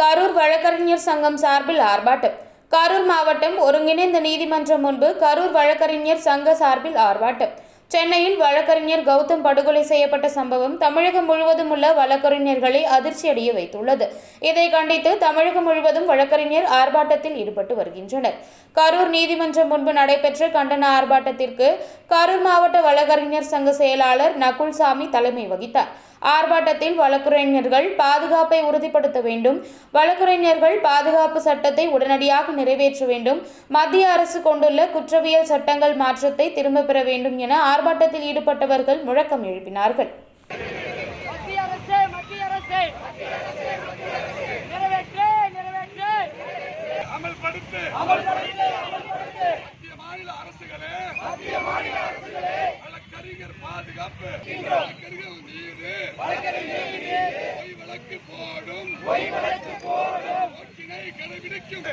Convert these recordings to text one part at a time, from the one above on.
கரூர் வழக்கறிஞர் சங்கம் சார்பில் ஆர்ப்பாட்டம். கரூர் மாவட்டம் ஒருங்கிணைந்த நீதிமன்றம் முன்பு கரூர் வழக்கறிஞர் சங்க சார்பில் ஆர்ப்பாட்டம். சென்னையில் வழக்கறிஞர் கௌதம் படுகொலை செய்யப்பட்ட சம்பவம் தமிழகம் முழுவதும் உள்ள வழக்கறிஞர்களை அதிர்ச்சியடைய வைத்துள்ளது. இதை கண்டித்து தமிழகம் முழுவதும் வழக்கறிஞர் ஆர்ப்பாட்டத்தில் ஈடுபட்டு வருகின்றனர். கரூர் நீதிமன்றம் முன்பு நடைபெற்ற கண்டன ஆர்ப்பாட்டத்திற்கு கரூர் மாவட்ட வழக்கறிஞர் சங்க செயலாளர் நகுல்சாமி தலைமை வகித்தார். ஆர்ப்பாட்டத்தில் வழக்கறிஞர்கள் பாதுகாப்பை உறுதிப்படுத்த வேண்டும் வழக்கறிஞர்கள் பாதுகாப்பு சட்டத்தை உடனடியாக நிறைவேற்ற வேண்டும் மத்திய அரசு கொண்டுள்ள குற்றவியல் சட்டங்கள் மாற்றத்தை திரும்பப் பெற வேண்டும் என ஆர்ப்பாட்டத்தில் ஈடுபட்டவர்கள் முழக்கம் எழுப்பினார்கள். மத்திய அரசே மத்திய அரசே நிறைவேற்று நிறைவேற்று அமல்படுத்து மத்திய மாநில அரசுகளே மத்திய மாநில அரசுகளே வழக்கறிஞர் பாதுகாப்பு வழக்கறிஞர்கள் மீது பொய் வழக்கு போடும் பொய் வழக்கு போடும் நோக்கினை கடைபிடிக்கும்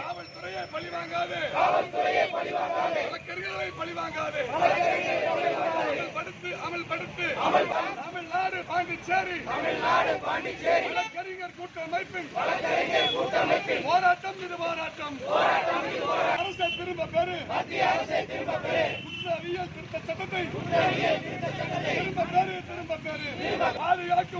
காவல்துறையை பழிவாங்காது காவல்துறையை பழிவாங்காது வழக்கறிஞர்களை பழிவாங்காது அமல்படுத்து அமல்படுத்து தமிழ்நாடு பாண்டிச்சேரி தமிழ்நாடு பாண்டிச்சேரி. வழக்கறிஞர் கூட்டமைப்பின் போராட்டம் இது போராட்டம். அரசை திரும்ப பெறு. மத்திய அரசை திரும்ப பெறு குற்றவியல் திருத்த சட்டத்தை திரும்ப பெறு திரும்ப பெறு. பாதுகாக்கும்